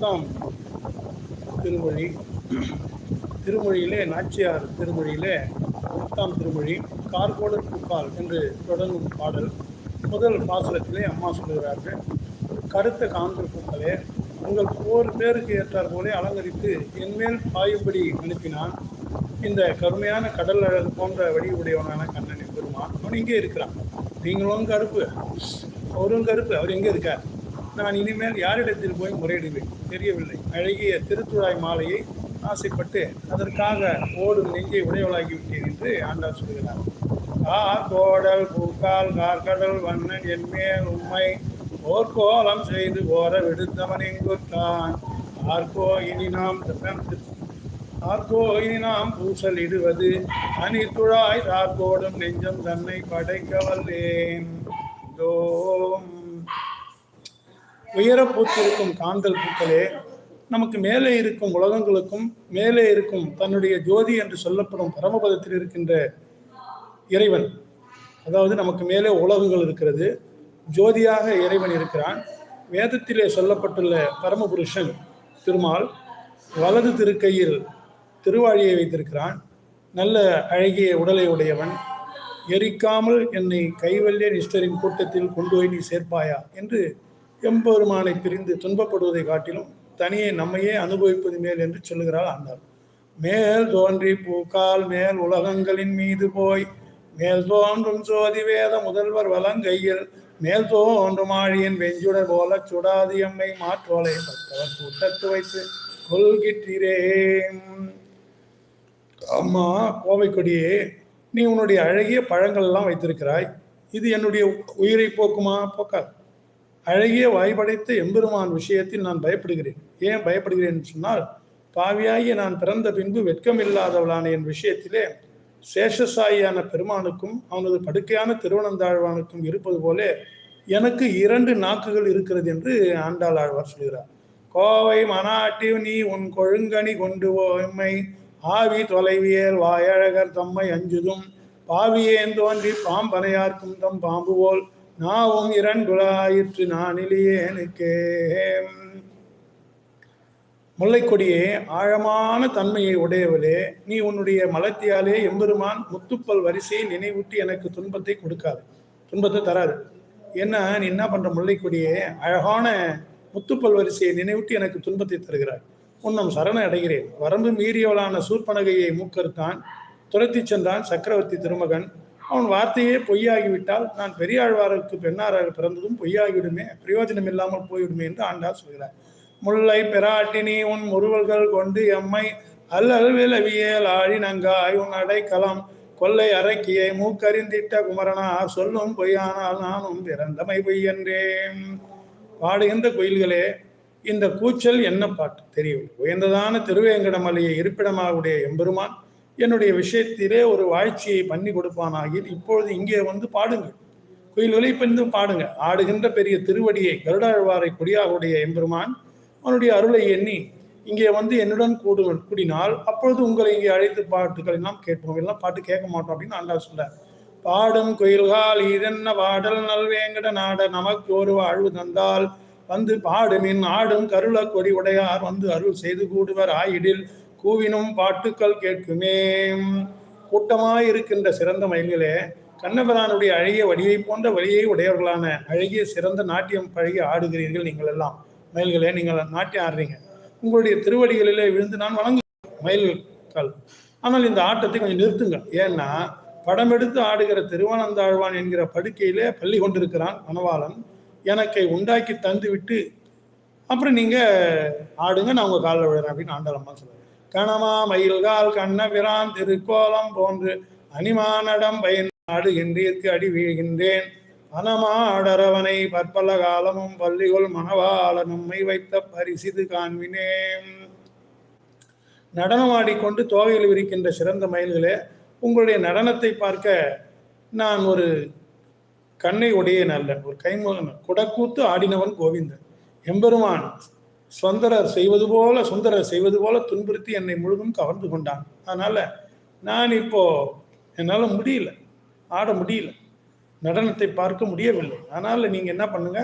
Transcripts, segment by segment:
பத்தாம் திருமொழி. திருமொழியிலே நாச்சியார் திருமொழியிலே பத்தாம் திருமொழி கார்கோடு பூக்கால் என்று தொடங்கும் பாடல். முதல் பாசுரத்திலே அம்மா சொல்கிறார்கள் கருத்த காந்தர் பூக்களே உங்கள் போர் பேருக்கு ஏற்றார் போலே அலங்கரித்து என்மேல் பாயும்படி அனுப்பினான். இந்த கருமையான கடல் அழகு போன்ற வடிவுடையவனான கண்ணன் பெருமான் அவன் இங்கே இருக்கிறான். நீங்களும் கருப்பு அவரும் கருப்பு அவர் எங்கே இருக்கார்? நான் இனிமேல் யாரிடத்தில் போய் முறையிடுவேன்? தெரியவில்லை. அழகிய திருத்துழாய் மாலையை ஆசைப்பட்டு அதற்காக ஓடும் நெஞ்சை உடையவளாகிவிட்டேன் என்று ஆண்டாள் சொல்கிறார். ஆ கோடல் பூக்கால் கார்கடல் வண்ணன் என்மேல் உண்மை ஓர்கோலம் செய்து ஓர விடுத்தவன் எங்குத்தான் ஆர்கோ இனி நாம் ஆர்கோ இனி நாம் பூசல் இடுவது. அணி துழாய் தார்கோடும் நெஞ்சம் தன்னை படைக்க வல்லேன் தோம் உயர பூத்திருக்கும் காந்தல் பூக்களே நமக்கு மேலே இருக்கும் உலகங்களுக்கும் மேலே இருக்கும் தன்னுடைய ஜோதி என்று சொல்லப்படும் பரமபதத்தில் இருக்கின்ற இறைவன். அதாவது நமக்கு மேலே உலகங்கள் இருக்கிறது ஜோதியாக இறைவன் இருக்கிறான். வேதத்திலே சொல்லப்பட்டுள்ள பரமபுருஷன் திருமால் வலது திருக்கையில் திருவாழியை வைத்திருக்கிறான். நல்ல அழகிய உடலை உடையவன். எரிக்காமல் என்னை கைவல்ய நிஷ்டரின் கூட்டத்தில் கொண்டு போய் நீ சேர்ப்பாயா? என்று எம்பெருமானை பிரிந்து துன்பப்படுவதை காட்டிலும் தனியை நம்மையே அனுபவிப்பது மேல் என்று சொல்லுகிறாள் ஆண்டாள். மேல் தோன்றி பூக்கால் மேல் உலகங்களின் மீது போய் மேல் தோன்றும் சோதி வேத முதல்வர் வலங்கையில் மேல் தோன்றும் ஆழியின் வெஞ்சுடர் போல சுடாதி எம்மை மாற்றோலை பத்தவர் கூட்டத்து வைத்து கொள்கிற்றீரே அம்மா கோவை கொடியே நீ உன்னுடைய அழகிய பழங்கள் எல்லாம் வைத்திருக்கிறாய். இது என்னுடைய உயிரை போக்குமா? போக்காது. அழகிய வாய்ப்படைத்த எம்பெருமான் விஷயத்தில் நான் பயப்படுகிறேன். ஏன் பயப்படுகிறேன் என்று சொன்னால் பாவியாகிய நான் பிறந்த பின்பு வெட்கமில்லாதவளான என் விஷயத்திலே சேஷசாயியான பெருமானுக்கும் அவனது படுக்கையான திருவனந்தாழ்வானுக்கும் இருப்பது போல எனக்கு இரண்டு நாக்குகள் இருக்கிறது என்று ஆண்டாள் ஆழ்வார் சொல்கிறார். கோவை மனாட்டி நீ உன் கொழுங்கணி கொண்டு எம்மை ஆவி தொலைவியல் வாயழகர் தம்மை அஞ்சுதும். பாவியேன் தோன்றி பாம்பனையார்க்கும் தம் பாம்பு போல் நாவும் இரண்டுலாயிற்று நானிலியேனுக்கே முல்லைக்கொடியே ஆழமான தன்மையை உடையவளே நீ உன்னுடைய மலத்தியாலே எம்பெருமான் முத்துப்பல் வரிசையை நினைவூட்டி எனக்கு துன்பத்தை கொடுக்காது. துன்பத்தை தராது. என்ன நீ என்ன பண்ற முல்லைக்கொடியே? அழகான முத்துப்பல் வரிசையை நினைவூட்டி எனக்கு துன்பத்தை தருகிறாய். உன்னம் சரண அடைகிறேன். வரம்பு மீறியவளான சூர்பனகையை மூக்கறுத்தான். துரத்தி சென்றான் சக்கரவர்த்தி திருமகன். அவன் வார்த்தையே பொய்யாகிவிட்டால் நான் பெரியாழ்வாருக்கு பெண்ணாராக பிறந்ததும் பொய்யாகிவிடுமே பிரயோஜனம் இல்லாமல் போய்விடுமே என்று ஆண்டாள் சொல்கிறார். முல்லை பெராட்டினி உன் முறுவல்கள் கொண்டு எம்மை அல்லல் விலவியல் ஆழினங்காய் உன் அடைக்கலம் கொல்லை அரக்கியை மூக்கறிந்திட்ட குமரனா சொல்லும் பொய்யானால் நானும் பிறந்தமை பொய்யன்றேன் பாடுகின்ற கோயில்களே இந்த கூச்சல் என்ன பாட்டு? தெரியவில்லை உயர்ந்ததான திருவேங்கடமலையை இருப்பிடமாக உடைய எம்பெருமான் என்னுடைய விஷயத்திலே ஒரு வாழ்ச்சியை பண்ணி கொடுப்பானாகி இப்பொழுது இங்கே வந்து பாடுங்கள். கோயில்களை வந்து பாடுங்க ஆடுகின்ற பெரிய திருவடியை கருடாழ்வாரை கொடியாகுடைய எம்பெருமான் அவனுடைய அருளை எண்ணி இங்கே வந்து என்னுடன் கூடு கூடினால் அப்பொழுது உங்களை இங்கே அழைத்து பாட்டுகள் எல்லாம் கேட்போம். எல்லாம் பாட்டு கேட்க மாட்டோம் அப்படின்னு ஆண்டாள் சொல்ல பாடும் கோயில்கால் இதென்ன பாடல்? நல்வேங்கட நாட நமக்கு ஒரு வாழ்வு தந்தால் வந்து பாடுமின் ஆடும் கருள கொடி உடையார் வந்து அருள் செய்து கூடுவர். ஆயிடில் கூவினும் பாட்டுக்கள் கேட்குமே. கூட்டமாய் இருக்கின்ற சிறந்த மயில்களே கண்ணபிரானுடைய அழகிய வடிவை போன்ற வழியை உடையவர்களான அழகிய சிறந்த நாட்டியம் பழகி ஆடுகிறீர்கள் நீங்கள் எல்லாம் மயில்களே நீங்கள் நாட்டியம் ஆடுறீங்க. உங்களுடைய திருவடிகளிலே விழுந்து நான் வணங்கு மயில்கள். ஆனால் இந்த ஆட்டத்தை கொஞ்சம் நிறுத்துங்க ஏன்னா படம் எடுத்து ஆடுகிற திருவானந்தாழ்வான் என்கிற படுக்கையிலே பள்ளி கொண்டிருக்கிறான் மணவாளன். எனக்கு உண்டாக்கி தந்து விட்டு அப்புறம் நீங்கள் ஆடுங்க நான் உங்கள் காலில் விழுறேன் அப்படின்னு ஆண்டாளம்மா சொல்லுவாங்க கணமா மயில்கால் கண்ணபிரான் திருக்கோலம் போன்று அணிமானடம் பயன் ஆடுகின்றீர்க்கு அடி வீழ்கின்றேன். பணமாடரவனை பற்பல காலமும் பள்ளிகொள் மணவாள நம்மை வைத்த பரிசிது காண்பினேன். நடனமாடிக்கொண்டு தோகையில் விரிக்கின்ற சிறந்த மயில்களே உங்களுடைய நடனத்தை பார்க்க நான் ஒரு கண்ணை உடையன் அல்ல ஒரு கைமுகன் குடக்கூத்து ஆடினவன் கோவிந்தன். எம்பெருமான் சுந்தரர் செய்வது போல சுந்தரர் செய்வது போல துன்புறுத்தி என்னை முழுதும் கவர்ந்து கொண்டான். அதனால நான் இப்போ என்னால் முடியல. ஆட முடியல. நடனத்தை பார்க்க முடியவில்லை. அதனால நீங்க என்ன பண்ணுங்க?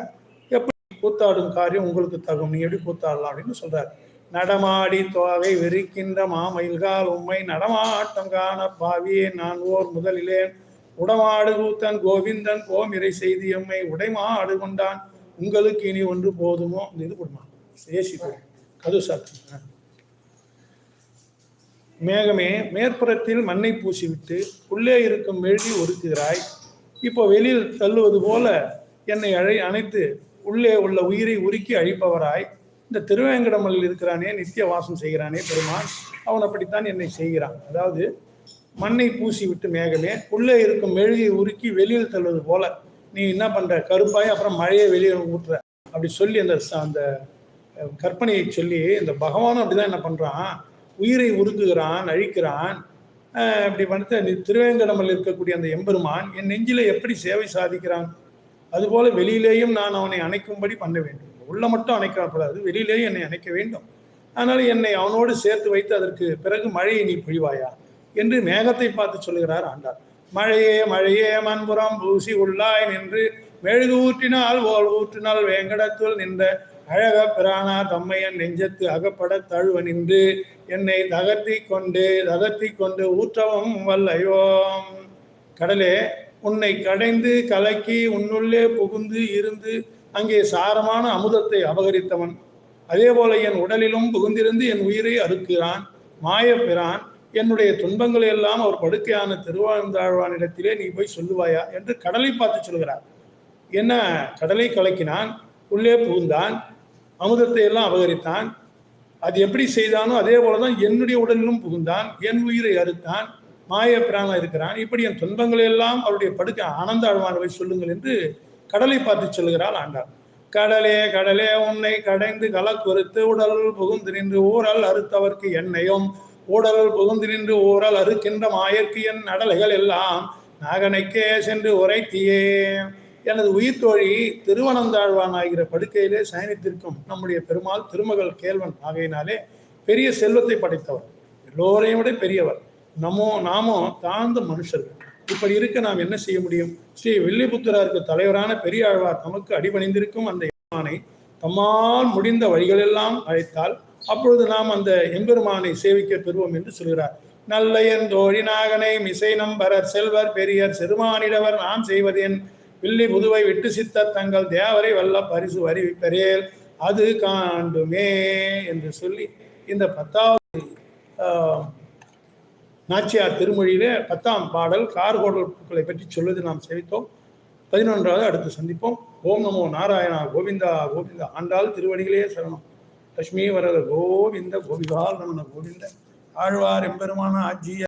எப்படி கூத்தாடும் காரியம் உங்களுக்கு தகும். நீ எப்படி கூத்தாடலாம் அப்படின்னு சொல்றாரு. நடமாடி தோகை வெறிக்கின்ற மாமயில்கால் உம்மை நடமாட்டம் காண பாவியே நான் ஓர் முதலிலேன். உடமாடு கூத்தன் கோவிந்தன் கோமிரை செய்தி எம்மை உடைமாடு கொண்டான். உங்களுக்கு இனி ஒன்று போதுமோ? இந்த இது கொடுமா. ஏசி கது சாத்து. மேகமே மேற்புறத்தில் மண்ணை பூசிவிட்டு உள்ளே இருக்கும் மெழுகி ஒடுக்குகிறாய் இப்போ வெளியில் தள்ளுவது போல என்னை அழை அணைத்து உள்ளே உள்ள உயிரை உருக்கி அழிப்பவராய். இந்த திருவேங்கடமலில் இருக்கிறானே நித்திய வாசம் செய்கிறானே பெருமான். அவன் அப்படித்தான் என்னை செய்கிறான். அதாவது மண்ணை பூசி விட்டு மேகமே உள்ளே இருக்கும் மெழுகை உருக்கி வெளியில் தள்ளுவது போல. நீ என்ன பண்ற? கருப்பாய் அப்புறம் மழையை வெளியே ஊற்றுற. அப்படி சொல்லி அந்த அந்த கற்பனையை சொல்லி இந்த பகவானும் அப்படிதான் என்ன பண்றான்? உயிரை உருக்குகிறான் அழிக்கிறான். அப்படி இப்படி வந்து நீ இருக்கக்கூடிய அந்த எம்பெருமான் என் நெஞ்சில எப்படி சேவை சாதிக்கிறான்? அதுபோல வெளியிலேயும் நான் அவனை அணைக்கும்படி பண்ண வேண்டும். உள்ள மட்டும் அணைக்கப்படாது வெளியிலேயும் என்னை அணைக்க வேண்டும். அதனால என்னை அவனோடு சேர்த்து வைத்து அதற்கு பிறகு மழையை நீ பொழிவாயா? என்று மேகத்தை பார்த்து சொல்லுகிறார் ஆண்டார் மழையே மழையே மண்புறம் பூசி உள்ளாய் நின்று மெழுகு ஊற்றினால் ஓல் ஊற்றினால் வேங்கடத்துள் நின்ற அழக பிராணா தம்மையன் நெஞ்சத்து அகப்பட தழுவ நின்று என்னை தகர்த்தி கொண்டு தகர்த்தி கொண்டு ஊற்றவும் வல்லையோம். கடலே உன்னை கடைந்து கலக்கி உன்னுள்ளே புகுந்து இருந்து அங்கே சாரமான அமுதத்தை அபகரித்தவன். அதே போல என் உடலிலும் புகுந்திருந்து என் உயிரை அறுக்கிறான். மாயப்பிரான் என்னுடைய துன்பங்களை எல்லாம் அவர் படுக்கையான திருவாழ்ந்தாழ்வானிடத்திலே நீ போய் சொல்லுவாயா என்று கடலை பார்த்து சொல்கிறார். என்ன கடலை கலக்கினான் உள்ளே புகுந்தான் அமுதத்தை எல்லாம் அபகரித்தான். அது எப்படி செய்தானோ அதே போலதான் என்னுடைய உடலிலும் புகுந்தான் என் உயிரை அறுத்தான் மாய பிராணம் இருக்கிறான். இப்படி என் துன்பங்களை எல்லாம் அவருடைய படுக்கை ஆனந்த ஆழ்வானவை சொல்லுங்கள் என்று கடலை பார்த்து சொல்லுகிறாள் ஆண்டாள். கடலே கடலே உன்னை கடைந்து கலக்குறுத்து உடல் புகுந்து நின்று ஊரல் அறுத்தவர்க்கு என்னையும் ஊடலுள் புகுந்து நின்று ஊரல் அறுக்கின்ற மாயற்கு என் நடலைகள் எல்லாம் நாகனைக்கே சென்று உரைத்தியே. எனது உயிர் தோழி திருவனந்தாழ்வான் ஆகிற படுக்கையிலே சயனித்திருக்கும் நம்முடைய பெருமாள் திருமகள் கேள்வன் ஆகையினாலே பெரிய செல்வத்தை படைத்தவர். எல்லோரையும் விட பெரியவர். நம்மோ நாமோ தாழ்ந்த மனுஷர்கள். இப்படி இருக்க நாம் என்ன செய்ய முடியும்? ஸ்ரீ வில்லிபுத்திரருக்கு தலைவரான பெரியாழ்வார் நமக்கு அடிபணிந்திருக்கும் அந்த எம்பெருமானை தம்மால் முடிந்த வழிகளெல்லாம் அழைத்தால் அப்பொழுது நாம் அந்த எம்பெருமானை சேவிக்க பெறுவோம் என்று சொல்கிறார். நல்லையன் தோழி நாகனை மிசை நம்பரர் செல்வர் பெரியர் சிறுமானிடவர் நான் செய்வதேன். பில்லி புதுவை விட்டு சித்த தங்கள் தேவரை வல்ல பரிசு அறிவிப்பரேல் அது காண்டுமே என்று சொல்லி இந்த பத்தாவது நாச்சியார் திருமொழியிலே பத்தாம் பாடல் கார்கோடல் பூக்களை பற்றி சொல்வது நாம் செவித்தோம். பதினொன்றாவது அடுத்து சந்திப்போம். ஓம் நமோ நாராயணா கோவிந்தா கோவிந்தா ஆண்டாள் திருவடிகளே சரணம். லட்சுமி வரத கோவிந்த கோபிகால் நமன கோவிந்த. ஆழ்வார் எம்பெருமான ஆஜிய